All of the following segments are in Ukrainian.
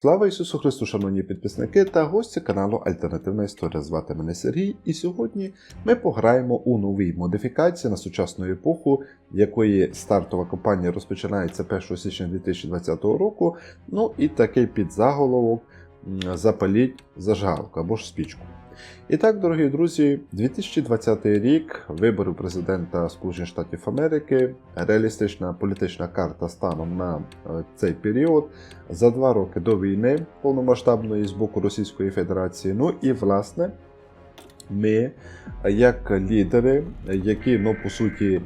Слава Ісусу Христу, шановні підписники та гості каналу Альтернативна Історія. Звати мене Сергій, і сьогодні ми пограємо у новій модифікації на сучасну епоху, якої стартова кампанія розпочинається 1 січня 2020 року. Ну і такий підзаголовок Запаліть зажигалку або ж спічку. І так, дорогі друзі, 2020 рік, вибори президента Сполучених Штатів Америки, реалістична політична карта станом на е, цей період, за два роки до війни повномасштабної з боку Російської Федерації. Ну і власне, ми, як лідери, які ну, по суті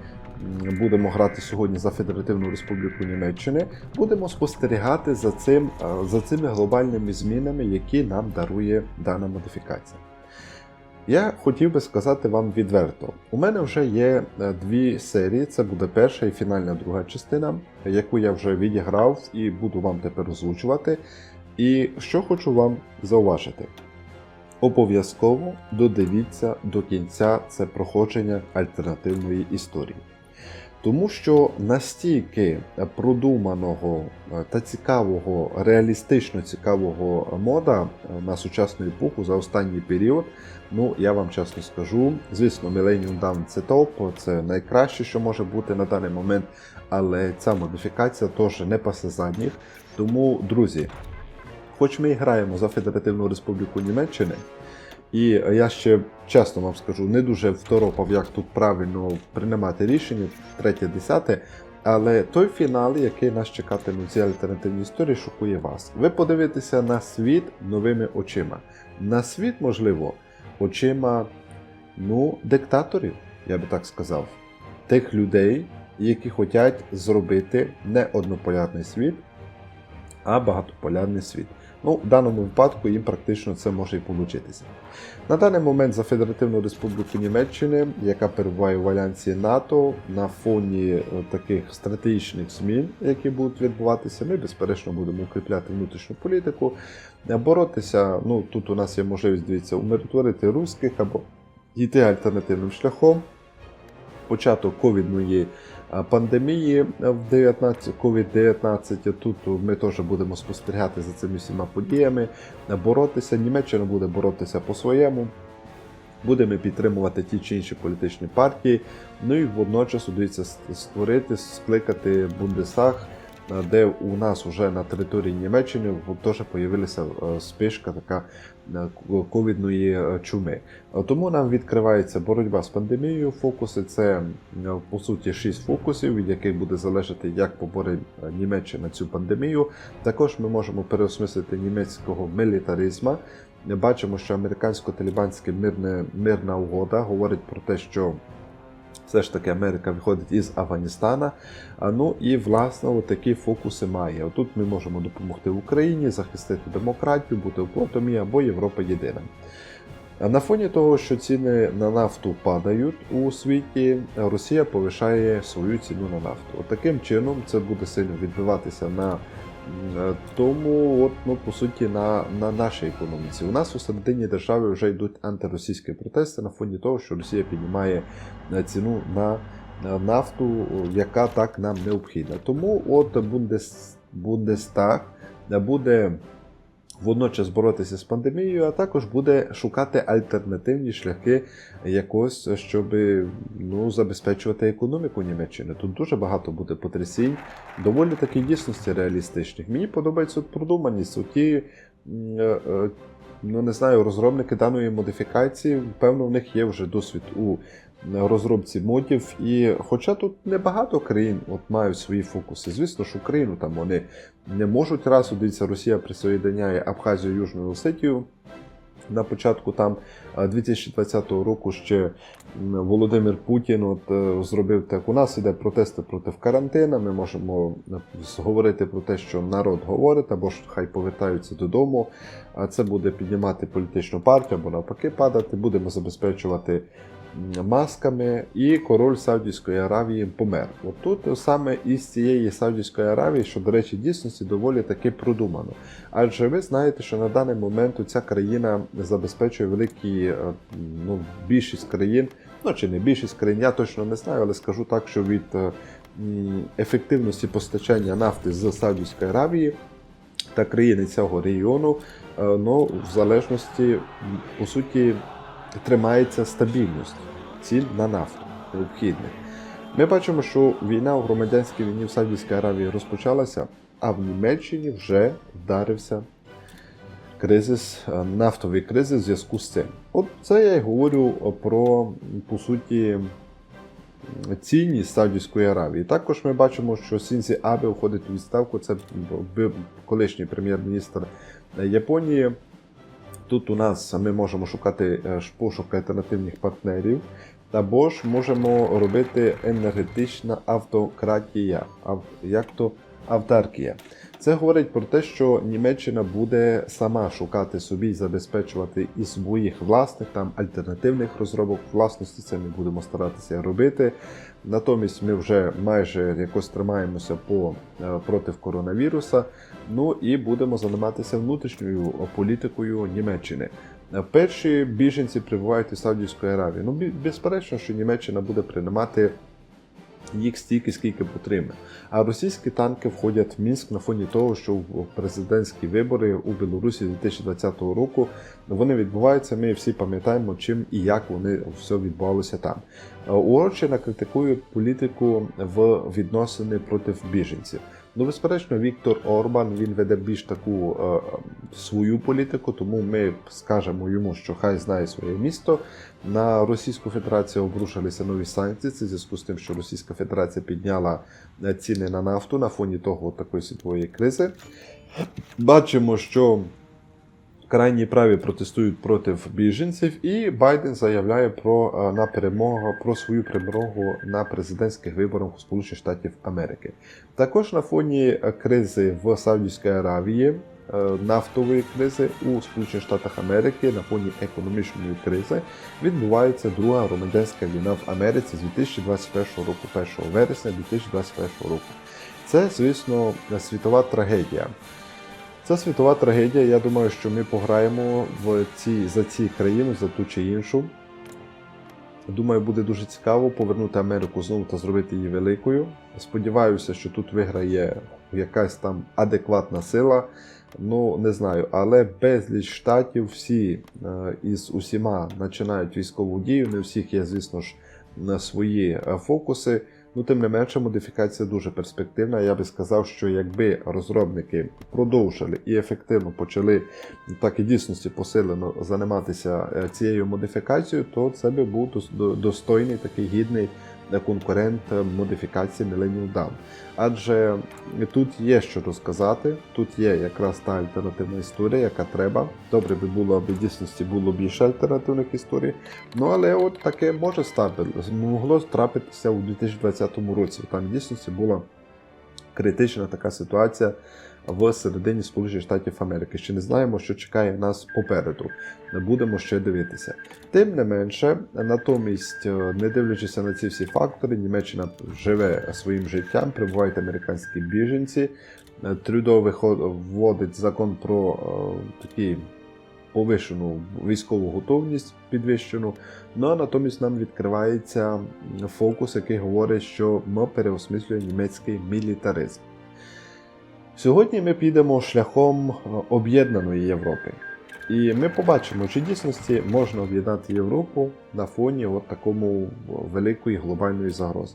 будемо грати сьогодні за Федеративну Республіку Німеччини, будемо спостерігати за, цим, е, за цими глобальними змінами, які нам дарує дана модифікація. Я хотів би сказати вам відверто. У мене вже є е, дві серії. Це буде перша і фінальна друга частина, яку я вже відіграв і буду вам тепер озвучувати. І що хочу вам зауважити. Обов'язково додивіться до кінця це проходження альтернативної історії. Тому що настільки продуманого е, та цікавого, реалістично цікавого мода е, на сучасну епоху за останній період, ну я вам чесно скажу, звісно, Millennium Dawn це топ, це найкраще, що може бути на даний момент, але ця модифікація теж не пасе задніх. Тому, друзі, хоч ми і граємо за Федеративну Республіку Німеччини, і я ще чесно вам скажу, не дуже второпав, як тут правильно приймати рішення, третє, десяте. Але той фінал, який нас чекатиме в цій альтернативній історії, шокує вас. Ви подивитеся на світ новими очима. На світ, можливо, очима ну, диктаторів, я би так сказав, тих людей, які хочуть зробити не однополярний світ, а багатополярний світ. Ну, в даному випадку їм практично це може і получитися. На даний момент за Федеративну Республіку Німеччини, яка перебуває в альянсі НАТО, на фоні е, таких стратегічних змін, які будуть відбуватися, ми безперечно будемо укріпляти внутрішню політику, е, боротися. Ну тут у нас є можливість дивіться, умиротворити руських або йти альтернативним шляхом. Початок ковідної пандемії в 19, COVID-19. Тут ми теж будемо спостерігати за цими всіма подіями, е, боротися. Німеччина буде боротися по-своєму. Будемо підтримувати ті чи інші політичні партії. Ну і водночас удивіться створити, скликати Бундесаг, е, де у нас вже на території Німеччини теж з'явилася спишка така е, ковідної е, чуми. Е, Тому нам відкривається боротьба з пандемією. Фокуси це е, по суті 6 фокусів, від яких буде залежати, як поборе е, Німеччина цю пандемію. Також ми можемо переосмислити німецького мілітаризму. Бачимо, що американсько-талібанська мирна угода говорить про те, що все ж таки Америка виходить із Афганістана. Ну і власне от такі фокуси має. Отут ми можемо допомогти Україні, захистити демократію, бути в плотомі або Європа єдина. На фоні того, що ціни на нафту падають у світі, Росія повишає свою ціну на нафту. От таким чином це буде сильно відбиватися на тому, от, ну, по суті, на, на нашій економіці. У нас у середині держави вже йдуть антиросійські протести на фоні того, що Росія піднімає е, ціну на е, нафту, яка так нам необхідна. Тому от Бундес, Бундестаг буде водночас боротися з пандемією, а також буде шукати альтернативні шляхи якось, щоб ну, забезпечувати економіку Німеччини. Тут дуже багато буде потрясінь, доволі таки дійсності реалістичних. Мені подобається продуманість. Оті, м, е, е, ну не знаю, розробники даної модифікації, певно, в них є вже досвід у розробці модів. І хоча тут небагато країн от мають свої фокуси, звісно ж, Україну там вони не можуть раз. Дивіться, Росія присоєдиняє Абхазію Южну Осетію. На початку там е, 2020 року ще Володимир Путін от, е, зробив так. У нас іде протести проти карантину. Ми можемо е, говорити про те, що народ говорить, або ж хай повертаються додому. А це буде піднімати політичну партію, або навпаки падати. Будемо забезпечувати масками, і король Саудівської Аравії помер. От тут саме із цієї Саудівської Аравії, що, до речі, дійсності доволі таки продумано. Адже ви знаєте, що на даний момент ця країна забезпечує великі, е, ну, більшість країн, ну чи не більшість країн, я точно не знаю, але скажу так, що від е, ефективності постачання нафти з Саудівської Аравії та країни цього регіону, е, ну, в залежності, по суті, тримається стабільність цін на нафту необхідних. Ми бачимо, що війна у громадянській війні в Саудівській Аравії розпочалася, а в Німеччині вже вдарився кризис, е, нафтовий кризис в зв'язку з цим. От це я й говорю про, по суті, цінність Саудівської Аравії. Також ми бачимо, що Сінзі Абе входить у відставку. Це колишній прем'єр-міністр Японії. Тут у нас ми можемо шукати е, пошук альтернативних партнерів, або ж можемо робити енергетична автократія, як то автаркія. Це говорить про те, що Німеччина буде сама шукати собі і забезпечувати і своїх власних там альтернативних розробок власності. Це ми будемо старатися робити. Натомість ми вже майже якось тримаємося по е, проти коронавіруса. Ну і будемо займатися внутрішньою політикою Німеччини. Е, Перші біженці прибувають із Саудівської Аравії. Ну, безперечно, що Німеччина буде приймати їх стільки, скільки потрібно. А російські танки входять в Мінськ на фоні того, що президентські вибори у Білорусі 2020 року вони відбуваються. Ми всі пам'ятаємо, чим і як вони все відбувалося там. Урочина Угорщина критикує політику в відносини проти біженців. Ну, безперечно, Віктор Орбан він веде більш таку е, свою політику, тому ми скажемо йому, що хай знає своє місто. На Російську Федерацію обрушилися нові санкції. Це в зв'язку з тим, що Російська Федерація підняла е, ціни на нафту на фоні того такої світової кризи. Бачимо, що крайні праві протестують проти біженців, і Байден заявляє про е, на перемогу про свою перемогу на президентських виборах у Сполучених Штатів Америки. Також на фоні е, кризи в Саудівській Аравії, е, нафтової кризи у Сполучених Штатах Америки, на фоні економічної кризи відбувається друга громадянська війна в Америці з 2021 року, 1 вересня 2021 року. Це, звісно, світова трагедія. Це світова трагедія. Я думаю, що ми пограємо в ці, за ці країну, за ту чи іншу. Думаю, буде дуже цікаво повернути Америку знову та зробити її великою. Сподіваюся, що тут виграє якась там адекватна сила. Ну, не знаю, але безліч штатів всі е, із усіма починають військову дію. Не всіх є, звісно ж, на свої е, фокуси. Ну, тим не менше, модифікація дуже перспективна. Я би сказав, що якби розробники продовжили і ефективно почали так і дійсності посилено займатися е, цією модифікацією, то це би був до- достойний такий гідний конкурент модифікації Millennium Dawn. Адже тут є що розказати, тут є якраз та альтернативна історія, яка треба. Добре би було, аби в дійсності було більше альтернативних історій. Ну але от таке може стати, могло трапитися у 2020 році. Там в дійсності була критична така ситуація в середині Сполучених Штатів Америки. Ще не знаємо, що чекає нас попереду. Будемо ще дивитися. Тим не менше, натомість, е, не дивлячись на ці всі фактори, Німеччина живе своїм життям, прибувають американські біженці. Е, Трюдо вводить закон про е, такі повищену військову готовність підвищену. Ну а натомість нам відкривається фокус, який говорить, що ми переосмислюємо німецький мілітаризм. Сьогодні ми підемо шляхом е, об'єднаної Європи. І ми побачимо, чи дійсності можна об'єднати Європу на фоні от такому великої глобальної загрози.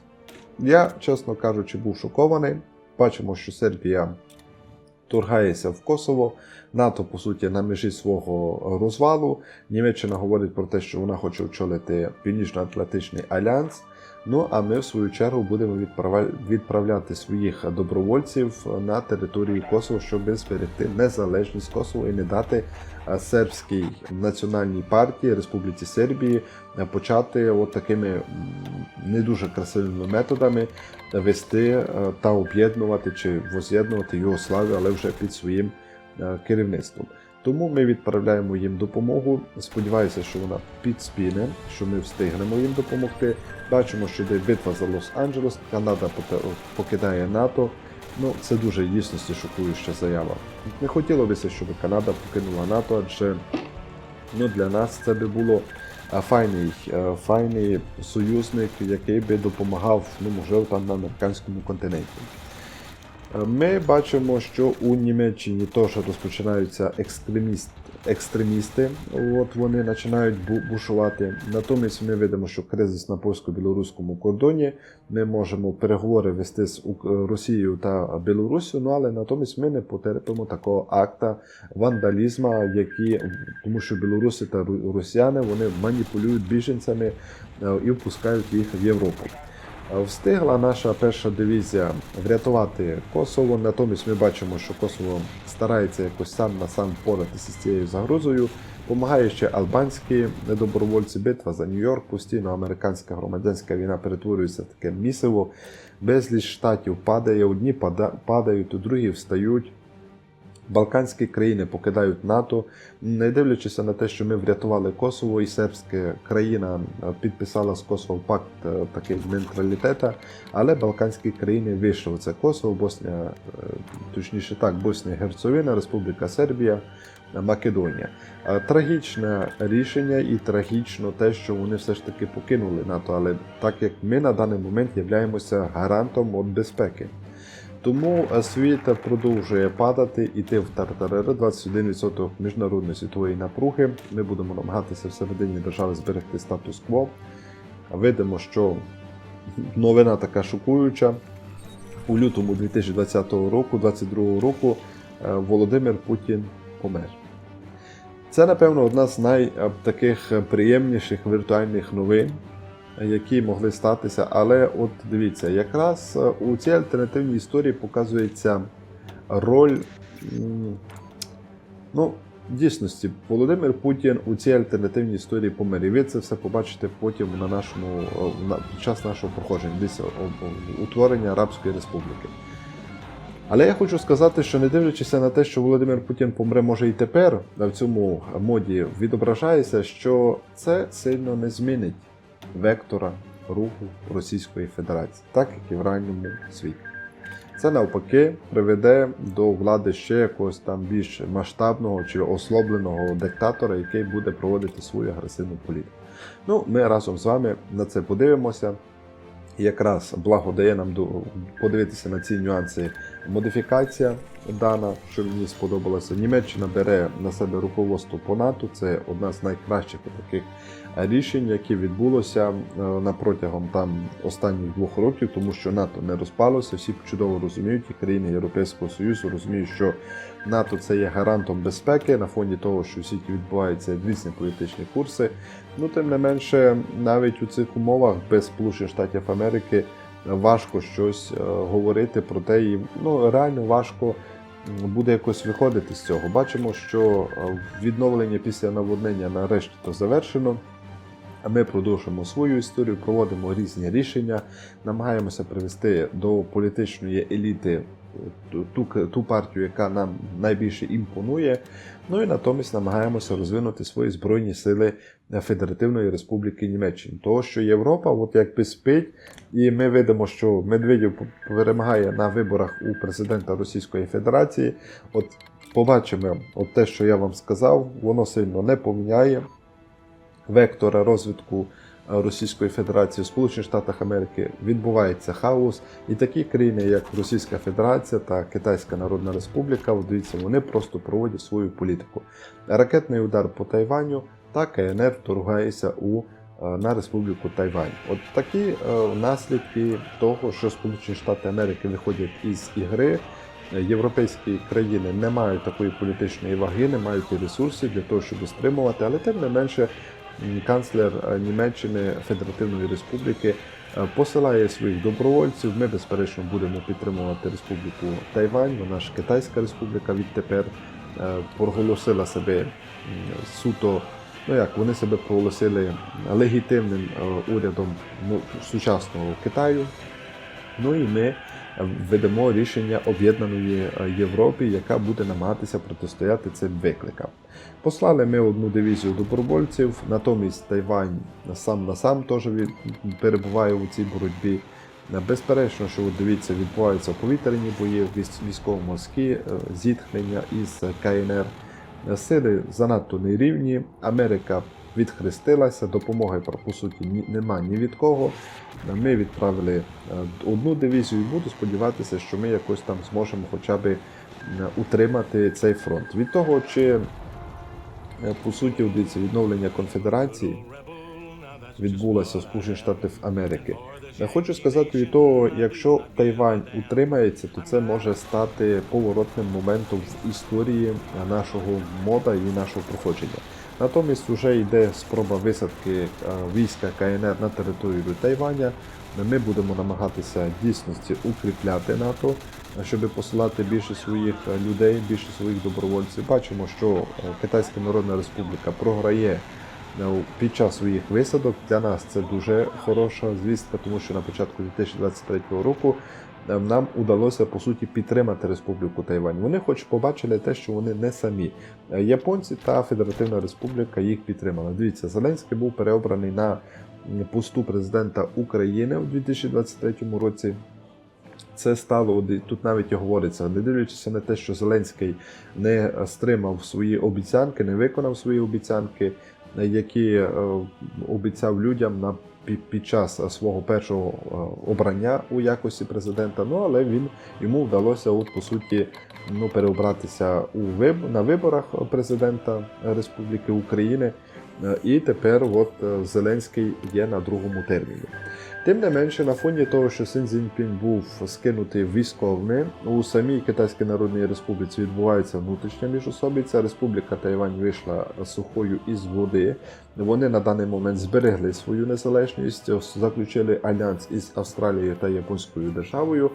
Я, чесно кажучи, був шокований. Бачимо, що Сербія торгається в Косово. НАТО, по суті, на межі свого розвалу. Німеччина говорить про те, що вона хоче очолити Північно-Атлантичний альянс. Ну а ми, в свою чергу, будемо відправля- відправляти своїх добровольців на територію Косово, щоб зберегти незалежність Косово і не дати сербській національній партії Республіці Сербії почати от такими не дуже красивими методами вести та об'єднувати чи воз'єднувати Югославію, але вже під своїм керівництвом. Тому ми відправляємо їм допомогу. Сподіваюся, що вона підспіне, що ми встигнемо їм допомогти. Бачимо, що йде битва за Лос-Анджелес, Канада покидає НАТО. Ну, це дуже дійсності шокуюча заява. Не хотілося б, щоб Канада покинула НАТО, адже ну, для нас це би було файний, е, файний союзник, який би допомагав, ну, можливо, там на американському континенті. Ми бачимо, що у Німеччині теж розпочинаються екстреміст, екстремісти. От вони починають бу- бушувати. Натомість ми видимо, що кризис на польсько-білоруському кордоні. Ми можемо переговори вести з Росією та Білоруссю, ну але натомість ми не потерпимо такого акта вандалізму, які тому, що білоруси та росіяни вони маніпулюють біженцями е, і впускають їх в Європу. Встигла наша перша дивізія врятувати Косово. Натомість ми бачимо, що Косово старається якось сам на сам впоратися з цією загрозою. Помагає ще албанські добровольці, битва за Нью-Йорк, постійно американська громадянська війна перетворюється в таке місиво. Безліч штатів падає, одні падають, падають, другі встають. Балканські країни покидають НАТО, не дивлячись на те, що ми врятували Косово, і сербська країна е, підписала з Косово пакт е, такий нейтралітета, але Балканські країни вийшли. Це Косово, Боснія, е, точніше так, Боснія Герцовина, Республіка Сербія, Македонія. Трагічне рішення і трагічно те, що вони все ж таки покинули НАТО, але так як ми на даний момент являємося гарантом от безпеки. Тому е, світ продовжує падати, іти в тартарери 21% міжнародної світової напруги. Ми будемо намагатися всередині держави зберегти статус-кво. Видимо, що новина така шокуюча. У лютому 2020 року, 2022 року, е, Володимир Путін помер. Це, напевно, одна з найтаких приємніших віртуальних новин, які могли статися. Але от дивіться, якраз е, у цій альтернативній історії показується роль. Ну, в дійсності, Володимир Путін у цій альтернативній історії помер. І ви це все побачите потім на нашому е, на, під час нашого проходження, десь утворення Арабської Республіки. Але я хочу сказати, що не дивлячись на те, що Володимир Путін помре може і тепер, в цьому моді відображається, що це сильно не змінить вектора руху Російської Федерації, так як і в ранньому світі. Це навпаки приведе до влади ще якогось там більш масштабного чи ослабленого диктатора, який буде проводити свою агресивну політику. Ну, ми разом з вами на це подивимося. Якраз благо дає нам подивитися на ці нюанси. Модифікація дана, що мені сподобалося. Німеччина бере на себе руководство по НАТО. Це одна з найкращих таких рішень, які відбулося е, на протягом там останніх двох років, тому що НАТО не розпалося. Всі чудово розуміють, і країни Європейського Союзу розуміють, що НАТО це є гарантом безпеки на фоні того, що в світі відбуваються різні політичні курси. Ну, тим не менше, навіть у цих умовах без Сполучених Штатів Америки важко щось е, говорити про те, і ну реально важко буде якось виходити з цього. Бачимо, що е, відновлення після наводнення нарешті то завершено. Ми продовжуємо свою історію, проводимо різні рішення, намагаємося привести до політичної еліти ту, ту, ту партію, яка нам найбільше імпонує. Ну і натомість намагаємося розвинути свої збройні сили Федеративної Республіки Німеччини. Того, що Європа, от якби спить, і ми видимо, що Медведєв перемагає на виборах у президента Російської Федерації. От побачимо, от те, що я вам сказав, воно сильно не поміняє вектора розвитку е, Російської Федерації Сполучених Штатах Америки відбувається хаос, і такі країни, як Російська Федерація та Китайська Народна Республіка, дивіться, вони просто проводять свою політику. Ракетний удар по Тайваню та КНР вторгається у е, на Республіку Тайвань. От такі е, наслідки того, що Сполучені Штати Америки виходять із ігри. Європейські країни не мають такої політичної ваги, не мають і ресурсів для того, щоб стримувати, але тим не менше канцлер е, Німеччини Федеративної Республіки посилає своїх добровольців. Ми, безперечно, будемо підтримувати Республіку Тайвань. Вона ж Китайська Республіка відтепер проголосила себе суто. Ну як вони себе проголосили легітимним е, урядом ну, сучасного Китаю. Ну і ми ведемо рішення об'єднаної е, Європи, яка буде намагатися протистояти цим викликам. Послали ми одну дивізію добровольців, натомість Тайвань сам на сам теж перебуває у цій боротьбі. Безперечно, що дивіться, відбуваються повітряні бої, військово-морські е, зіткнення із КНР. Е, Сили занадто нерівні. Америка відхрестилася. Допомоги по суті нема ні від кого. Ми відправили е, одну дивізію і буду сподіватися, що ми якось там зможемо хоча б е, утримати цей фронт. Від того, чи е, по суті відновлення конфедерації відбулося в Сполучених Штатів Америки. Я хочу сказати від того, якщо Тайвань утримається, то це може стати поворотним моментом в історії нашого мода і нашого проходження. Натомість вже йде спроба висадки е, війська КНР на територію Тайваня. Ми будемо намагатися дійсності укріпляти НАТО, щоб посилати більше своїх е, людей, більше своїх добровольців. Бачимо, що е, Китайська Народна Республіка програє під час своїх висадок. Для нас це дуже хороша звістка, тому що на початку 2023 року е, нам удалося по суті підтримати Республіку Тайвань. Вони хоч побачили те, що вони не самі. Е, Японці та Федеративна Республіка їх підтримали. Дивіться, Зеленський був переобраний на посту президента України у 2023 році. Це стало тут навіть і говориться, не дивлячись на те, що Зеленський не стримав свої обіцянки, не виконав свої обіцянки, які е, обіцяв людям на під час свого першого е, обрання у якості президента. Ну але він йому вдалося, от по суті, ну переобратися у виб на виборах президента Республіки України. Е, І тепер от е, Зеленський є на другому терміні. Тим не менше, на фоні того, що Син Цзіньпін був скинутий в військовне, у самій Китайській Народній Республіці відбувається внутрішня міжособиця. Республіка Тайвань вийшла сухою із води. Вони на даний момент зберегли свою незалежність, заключили альянс із Австралією та Японською державою.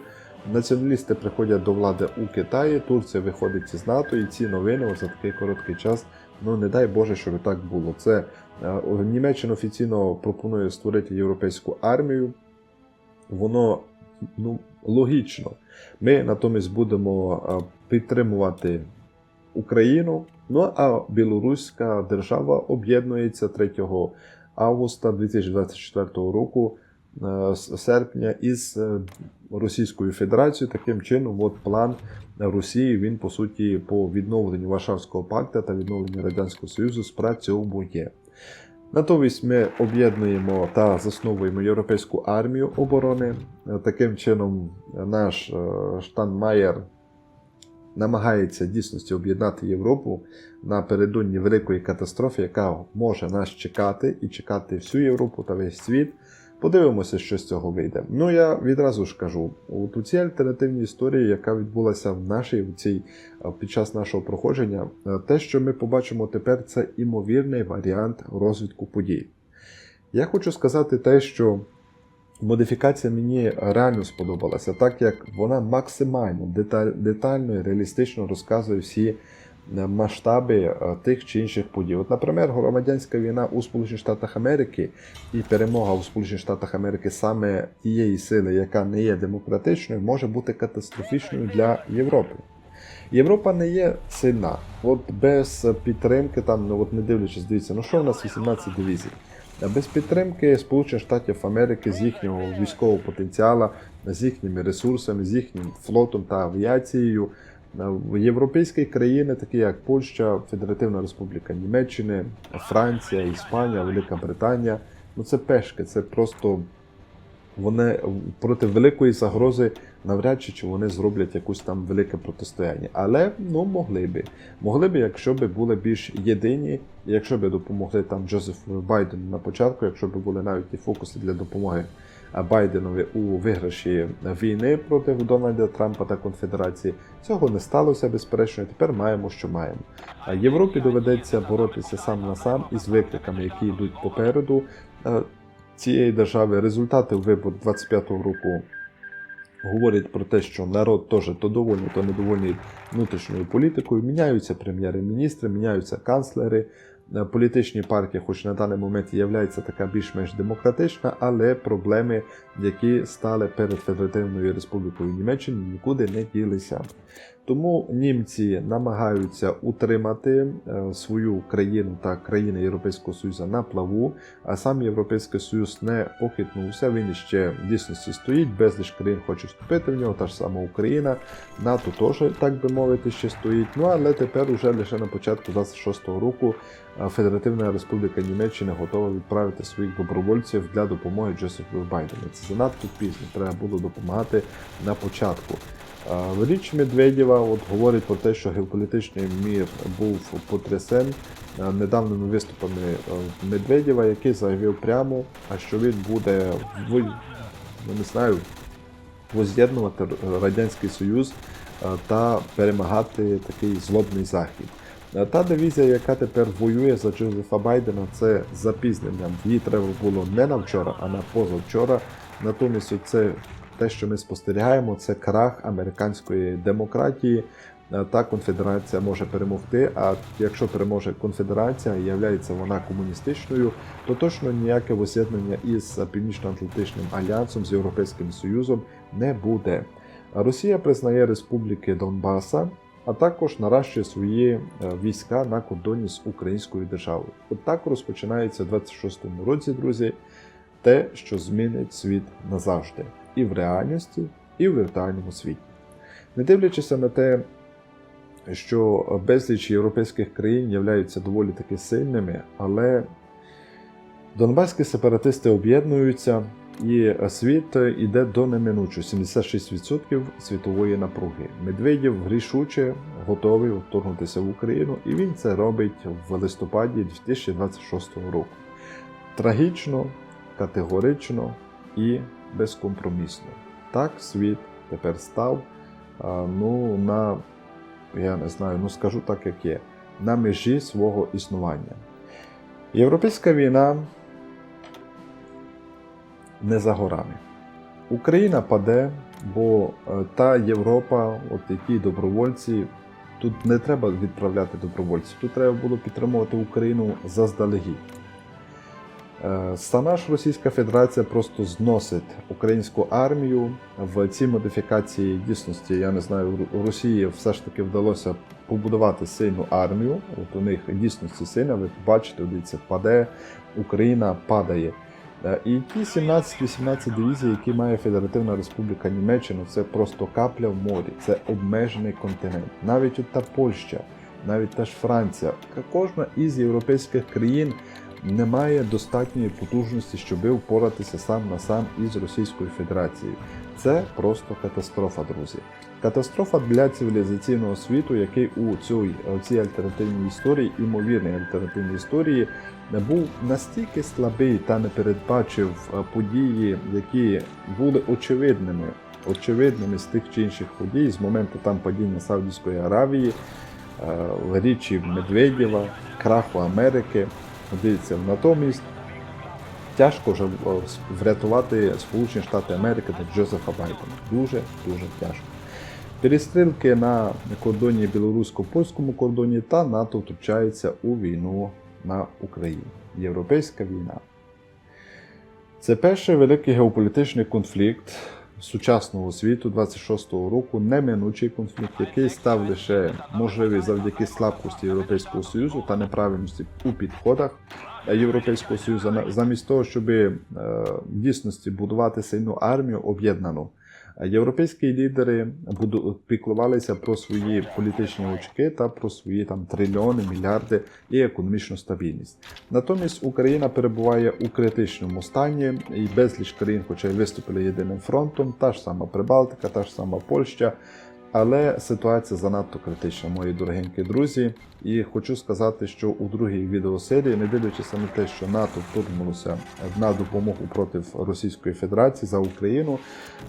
Націоналісти приходять до влади у Китаї, Турція виходить із НАТО, і ці новини за такий короткий час. Ну не дай Боже, щоб так було. Це е, Німеччина офіційно пропонує створити європейську армію. Воно ну, логічно. Ми натомість будемо е, підтримувати Україну. Ну а білоруська держава об'єднується 3 августа 2024 року, е, серпня, із Російською Федерацією. Таким чином, от план Росії він по суті по відновленню Варшавського пакту та відновленню Радянського Союзу спрацьовує. Натомість ми об'єднуємо та засновуємо європейську армію оборони. Таким чином, наш е, Штанмаєр намагається дійсності об'єднати Європу напередодні великої катастрофи, яка може нас чекати і чекати всю Європу та весь світ. Подивимося, що з цього вийде. Ну я відразу ж кажу, от у цій альтернативній історії, яка відбулася в нашій в цій е, під час нашого проходження, е, те, що ми побачимо тепер, це імовірний варіант розвитку подій. Я хочу сказати те, що модифікація мені реально сподобалася, так як вона максимально деталь, детально і реалістично розказує всі масштаби е, тих чи інших подій. От, наприклад, громадянська війна у Сполучених Штатах Америки і перемога у Сполучених Штатах Америки саме тієї сили, яка не є демократичною, може бути катастрофічною для Європи. Європа не є сильна. От без підтримки, там, ну от не дивлячись, дивіться, ну що в нас 18 дивізій. Без підтримки Сполучених Штатів Америки з їхнього військового потенціалу, з їхніми ресурсами, з їхнім флотом та авіацією, європейські країни, такі як Польща, Федеративна Республіка Німеччини, Франція, Іспанія, Велика Британія, ну це пешки, це просто вони проти великої загрози навряд чи чи вони зроблять якусь там велике протистояння. Але ну могли би. Могли би, якщо б були більш єдині, якщо б допомогли там Джозефу Байдену на початку, якщо б були навіть і фокуси для допомоги Байденові у виграші війни проти Дональда Трампа та Конфедерації, цього не сталося безперечно. Тепер маємо, що маємо. А Європі доведеться боротися сам на сам із викликами, які йдуть попереду е, цієї держави. Результати виборів 25-го року говорять про те, що народ теж то довольний, то недовольний внутрішньою політикою. Міняються прем'єри-міністри, міняються канцлери. Е, Політичні партії, хоч на даний момент являється така більш-менш демократична, але проблеми, які стали перед Федеративною Республікою Німеччини, нікуди не ділися. Тому німці намагаються утримати е, свою країну та країни Європейського Союзу на плаву, а сам Європейський Союз не похитнувся. Він ще в дійсності стоїть, безліч країн хоче вступити в нього, та ж сама Україна. НАТО теж, так би мовити, ще стоїть. Ну але тепер уже лише на початку 26-го року е, Федеративна Республіка Німеччина готова відправити своїх добровольців для допомоги Джозефу Байдену. Це занадто пізно. Треба було допомагати на початку. Річ Медведєва от говорить про те, що геополітичний мір був потрясен недавніми виступами е, Медведєва, який заявив прямо, а що він буде не знаю, воз'єднувати Радянський Союз е, та перемагати такий злобний захід. Е, Та дивізія, яка тепер воює за Джозефа Байдена, це запізненням. Її треба було не на вчора, а на позавчора. Натомість, це те, що ми спостерігаємо, це крах американської демократії. Е, Та конфедерація може перемогти. А якщо переможе конфедерація, і являється вона комуністичною, то точно ніяке воз'єднання із Північно-Атлантичним альянсом з Європейським Союзом не буде. Росія признає республіки Донбаса, а також наращує свої е, війська на кордоні з українською державою. От так розпочинається в 26-му році, друзі, те, що змінить світ назавжди, і в реальності, і в віртуальному світі. Не дивлячись на те, що безліч європейських країн являються доволі таки сильними, але донбаські сепаратисти об'єднуються, і світ йде до неминучого 76% світової напруги. Медведєв рішуче готовий вторгнутися в Україну, і він це робить в листопаді 2026 року. Трагічно, категорично і безкомпромісно. Так світ тепер став ну, на, я не знаю, ну скажу так, як є, на межі свого існування. Європейська війна не за горами. Україна паде, бо е, та Європа, от які добровольці, тут не треба відправляти добровольців, тут треба було підтримувати Україну заздалегідь. Е, Сама ж Російська Федерація просто зносить українську армію в цій модифікації дійсності. Я не знаю, Росії все ж таки вдалося побудувати сильну армію. От у них дійсності сильна, ви побачите, дивіться, паде, Україна падає. Е, І ті 17-18 дивізій, які має Федеративна Республіка Німеччина, це просто капля в морі, це обмежений континент. Навіть от та Польща, навіть та ж Франція, кожна із європейських країн не має достатньої потужності, щоб впоратися сам на сам із Російською Федерацією. Це просто катастрофа, друзі. Катастрофа для цивілізаційного світу, який у цій, цій альтернативній історії, імовірній альтернативній історії, був настільки слабий та не передбачив е, події, які були очевидними, очевидними з тих чи інших подій з моменту там падіння Саудівської Аравії, е, річі Медведєва, краху Америки. Дивіться, натомість тяжко вже е, врятувати Сполучені Штати Америки та Джозефа Байдена. Дуже дуже тяжко. Перестрілки на кордоні білорусько-польському кордоні та НАТО втручається у війну на Україні. Європейська війна. Це перший великий геополітичний конфлікт сучасного світу 26-го року, неминучий конфлікт, який став лише можливий завдяки слабкості Європейського Союзу та неправильності у підходах Європейського Союзу, замість того, щоб е, в дійсності будувати сильну армію об'єднану. Європейські лідери піклувалися про свої політичні очки та про свої там трильйони, мільярди і економічну стабільність. Натомість Україна перебуває у критичному стані, і безліч країн, хоча й виступили єдиним фронтом, та ж сама Прибалтика, та ж сама Польща. Але ситуація занадто критична, мої дорогенькі друзі. І хочу сказати, що у другій відеосерії, не дивлячись на те, що НАТО вторгнулося на допомогу проти Російської Федерації за Україну,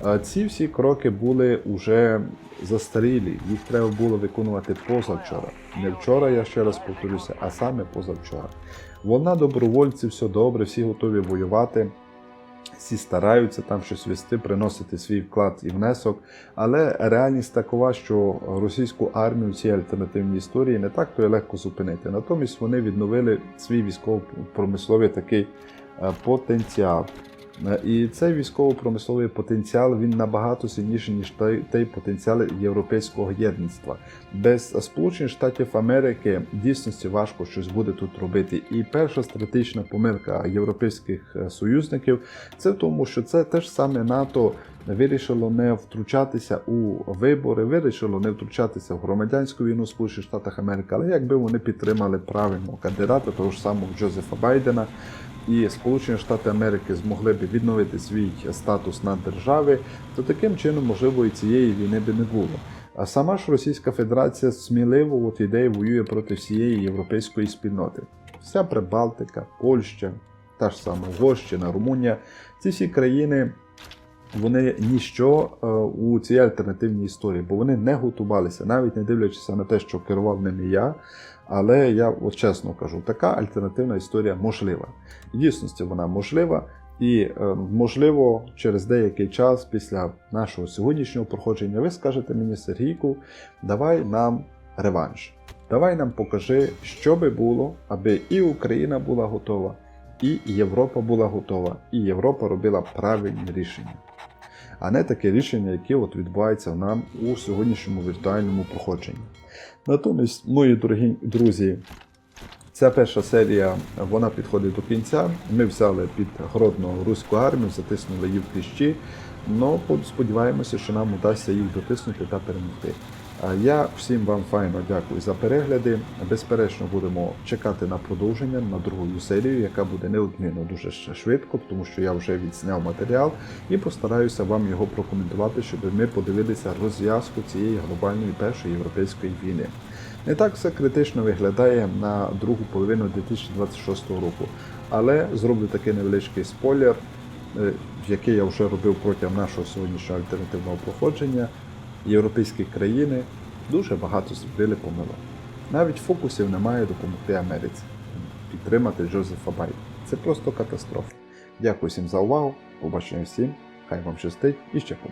е, ці всі кроки були уже застарілі. Їх треба було виконувати позавчора. Не вчора, я ще раз повторюся, а саме позавчора. Вона добровольці, все добре, всі готові воювати. Всі стараються там щось вести, приносити свій вклад і внесок. Але реальність такова, що російську армію в цій альтернативній історії не так то й легко зупинити. Натомість вони відновили свій військово-промисловий такий е, потенціал. Е, І цей військово-промисловий потенціал він набагато сильніший, ніж той, той потенціал європейського єдництва. Без Сполучених Штатів Америки дійсності важко щось буде тут робити. І перша стратегічна помилка європейських е, союзників це в тому, що це те ж саме НАТО вирішило не втручатися у вибори, вирішило не втручатися в громадянську війну Сполучених Штатах Америки, але якби вони підтримали правильного кандидата, того ж самого Джозефа Байдена, і Сполучені Штати Америки змогли б відновити свій статус наддержави, то таким чином, можливо, і цієї війни би не було. А сама ж Російська Федерація сміливо от ідеї воює проти всієї європейської спільноти. Вся Прибалтика, Польща, та ж сама Угорщина, Румунія, ці всі країни. Вони ніщо е, у цій альтернативній історії, бо вони не готувалися, навіть не дивлячись на те, що керував ними я. Але я от чесно кажу, така альтернативна історія можлива. В дійсності вона можлива, і е, можливо, через деякий час після нашого сьогоднішнього проходження ви скажете мені, Сергійку, давай нам реванш. Давай нам покажи, що би було, аби і Україна була готова, і Європа була готова, і Європа робила правильні рішення. А не таке рішення, яке от відбувається нам у сьогоднішньому віртуальному проходженні. Натомість, мої дорогі друзі, ця перша серія вона підходить до кінця. Ми взяли під Гродно руську армію, затиснули її в кліщі. але сподіваємося, що нам удасться їх дотиснути та перемогти. Я всім вам файно дякую за перегляди. Безперечно, будемо чекати на продовження на другу серію, яка буде неодмінно дуже ш- швидко, тому що я вже відзняв матеріал і постараюся вам його прокоментувати, щоб ми подивилися розв'язку цієї глобальної першої європейської війни. Не так все критично виглядає на другу половину 2026 року, але зроблю такий невеличкий спойлер, е, який я вже робив протягом нашого сьогоднішнього альтернативного проходження. Європейські країни дуже багато зробили помилок. Навіть фокусів немає допомогти Америці підтримати Джозефа Байдена. Це просто катастрофа. Дякую всім за увагу. Побачення всім. Хай вам щастить і ще.